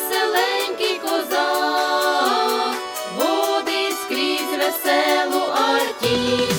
веселенький козак, водить скрізь веселу артію.